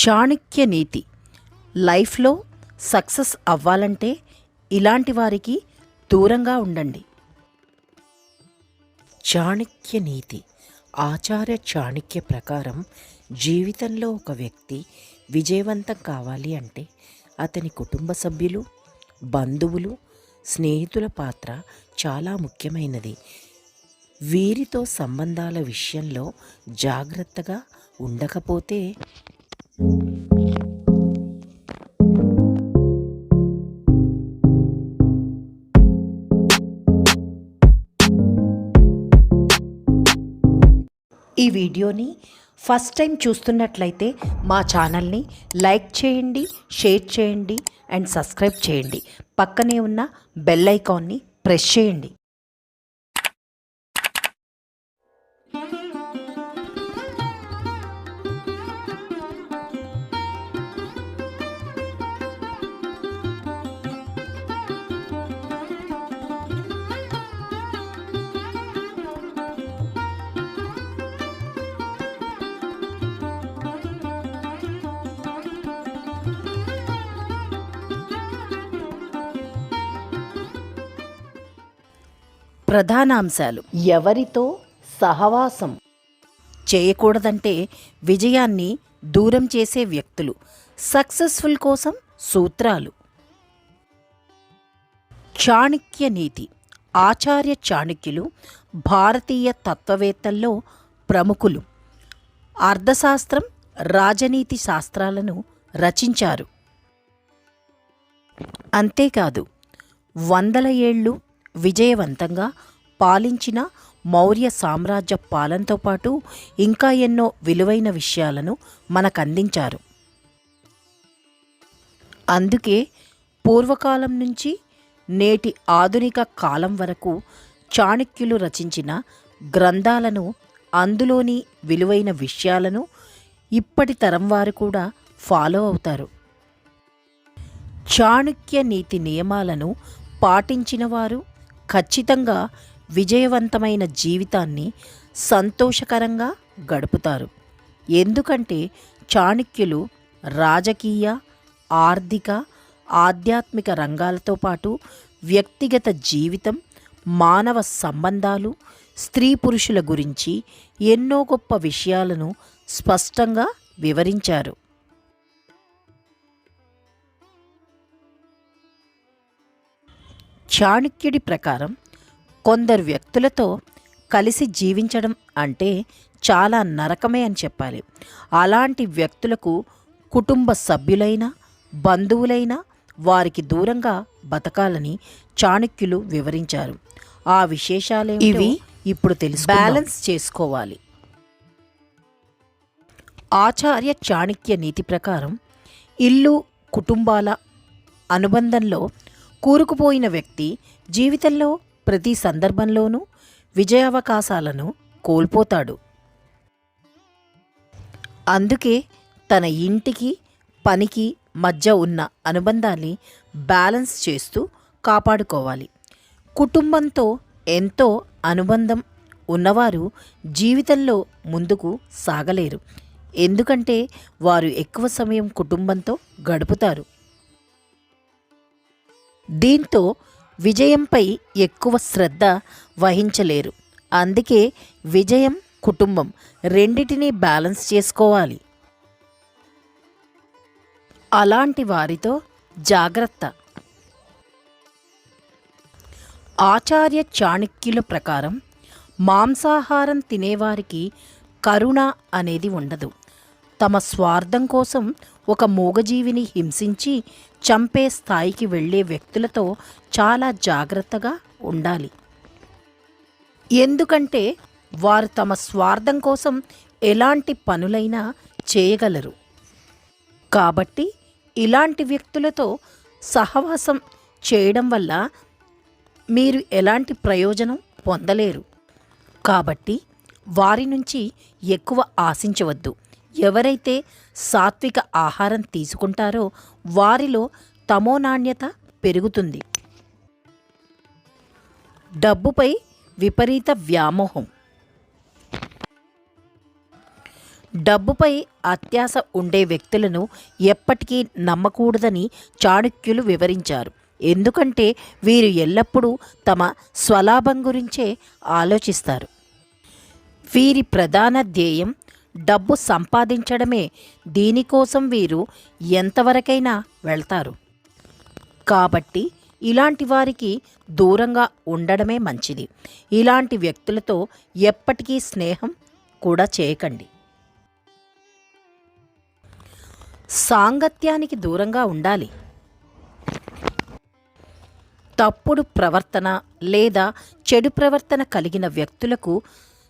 చాణక్య నీతి. లైఫ్లో సక్సెస్ అవ్వాలంటే ఇలాంటి వారికి దూరంగా ఉండండి. చాణక్య నీతి. ఆచార్య చాణక్య ప్రకారం జీవితంలో ఒక వ్యక్తి విజయవంతం కావాలి అంటే అతని కుటుంబ సభ్యులు బంధువులు స్నేహితుల పాత్ర చాలా ముఖ్యమైనది. వీరితో సంబంధాల విషయంలో జాగ్రత్తగా ఉండకపోతే ఈ వీడియోని ఫస్ట్ టైం చూస్తున్నట్లయితే మా ఛానల్ని లైక్ చేయండి షేర్ చేయండి అండ్ సబ్స్క్రైబ్ చేయండి. పక్కనే ఉన్న బెల్ ఐకాన్ని ప్రెస్ చేయండి. ప్రధానాంశాలు. ఎవరితో? సహవాసం. చేయకూడదంటే విజయాన్ని దూరం చేసే వ్యక్తులు. సక్సెస్ఫుల్ కోసం సూత్రాలు. చాణక్య నీతి. ఆచార్య చాణక్యులు భారతీయ తత్వవేత్తల్లో ప్రముఖులు. అర్థశాస్త్రం రాజనీతి శాస్త్రాలను రచించారు. అంతేకాదు వందల ఏళ్ళు విజయవంతంగా పాలించిన మౌర్య సామ్రాజ్య పాలనతో పాటు ఇంకా ఎన్నో విలువైన విషయాలను మనకందించారు. అందుకే పూర్వకాలం నుంచి నేటి ఆధునిక కాలం వరకు చాణక్యులు రచించిన గ్రంథాలను అందులోని విలువైన విషయాలను ఇప్పటి తరం వారు కూడా ఫాలో అవుతారు. చాణక్య నీతి నియమాలను పాటించిన వారు ఖచ్చితంగా విజయవంతమైన జీవితాన్ని సంతోషకరంగా గడుపుతారు. ఎందుకంటే చాణక్యులు రాజకీయ ఆర్థిక ఆధ్యాత్మిక రంగాలతో పాటు వ్యక్తిగత జీవితం మానవ సంబంధాలు స్త్రీ పురుషుల గురించి ఎన్నో గొప్ప విషయాలను స్పష్టంగా వివరించారు. చాణక్యుడి ప్రకారం కొందరు వ్యక్తులతో కలిసి జీవించడం అంటే చాలా నరకమే అని చెప్పాలి. అలాంటి వ్యక్తులకు కుటుంబ సభ్యులైన బంధువులైన వారికి దూరంగా బతకాలని చాణక్యులు వివరించారు. ఆ విశేషాలే ఇవి ఇప్పుడు తెలుసు బ్యాలెన్స్ చేసుకోవాలి. ఆచార్య చాణక్య నీతి ప్రకారం ఇల్లు కుటుంబాల అనుబంధంలో కూరుకుపోయిన వ్యక్తి జీవితంలో ప్రతి సందర్భంలోనూ విజయావకాశాలను కోల్పోతాడు. అందుకే తన ఇంటికి పనికి మధ్య ఉన్న అనుబంధాన్ని బ్యాలెన్స్ చేస్తూ కాపాడుకోవాలి. కుటుంబంతో ఎంతో అనుబంధం ఉన్నవారు జీవితంలో ముందుకు సాగలేరు. ఎందుకంటే వారు ఎక్కువ సమయం కుటుంబంతో గడుపుతారు. దీంతో విజయంపై ఎక్కువ శ్రద్ధ వహించలేరు. అందుకే విజయం కుటుంబం రెండిటినీ బ్యాలెన్స్ చేసుకోవాలి. అలాంటి వారితో జాగ్రత్త. ఆచార్య చాణక్యుల ప్రకారం మాంసాహారం తినేవారికి కరుణ అనేది ఉండదు. తమ స్వార్థం కోసం ఒక మూగజీవిని హింసించి చంపే స్థాయికి వెళ్ళే వ్యక్తులతో చాలా జాగ్రత్తగా ఉండాలి. ఎందుకంటే వారు తమ స్వార్థం కోసం ఎలాంటి పనులైనా చేయగలరు. కాబట్టి ఇలాంటి వ్యక్తులతో సహవాసం చేయడం వల్ల మీరు ఎలాంటి ప్రయోజనం పొందలేరు. కాబట్టి వారి నుంచి ఎక్కువ ఆశించవద్దు. ఎవరైతే సాత్విక ఆహారం తీసుకుంటారో వారిలో తమో నాణ్యత పెరుగుతుంది. డబ్బుపై విపరీత వ్యామోహం. డబ్బుపై అత్యాశ ఉండే వ్యక్తులను ఎప్పటికీ నమ్మకూడదని చాణక్యులు వివరించారు. ఎందుకంటే వీరు ఎల్లప్పుడూ తమ స్వలాభం గురించే ఆలోచిస్తారు. వీరి ప్రధాన ధ్యేయం డబ్బు సంపాదించడమే దీనికోసం వీరు ఎంతవరకైనా వెళ్తారు. కాబట్టి ఇలాంటి వారికి దూరంగా ఉండడమే మంచిది. ఇలాంటి వ్యక్తులతో ఎప్పటికీ స్నేహం కూడా చేయకండి. సాంగత్యానికి దూరంగా ఉండాలి. తప్పుడు ప్రవర్తన లేదా చెడు ప్రవర్తన కలిగిన వ్యక్తులకు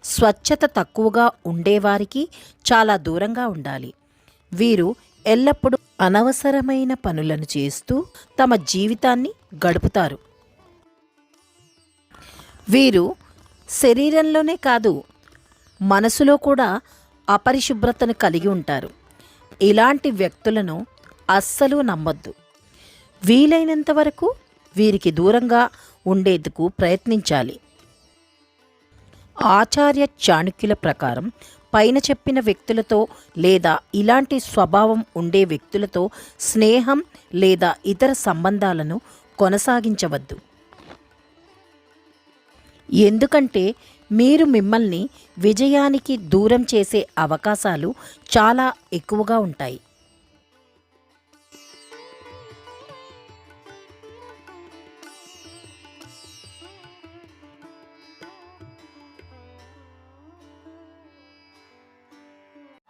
స్వచ్ఛత తక్కువగా ఉండేవారికి చాలా దూరంగా ఉండాలి. వీరు ఎల్లప్పుడూ అనవసరమైన పనులను చేస్తూ తమ జీవితాన్ని గడుపుతారు. వీరు శరీరంలోనే కాదు మనసులో కూడా అపరిశుభ్రతను కలిగి ఉంటారు. ఇలాంటి వ్యక్తులను అస్సలు నమ్మొద్దు. వీలైనంత వరకు వీరికి దూరంగా ఉండేందుకు ప్రయత్నించాలి. ఆచార్య చాణుక్యుల ప్రకారం పైన చెప్పిన వ్యక్తులతో లేదా ఇలాంటి స్వభావం ఉండే వ్యక్తులతో స్నేహం లేదా ఇతర సంబంధాలను కొనసాగించవద్దు. ఎందుకంటే మీరు మిమ్మల్ని విజయానికి దూరం చేసే అవకాశాలు చాలా ఎక్కువగా ఉంటాయి.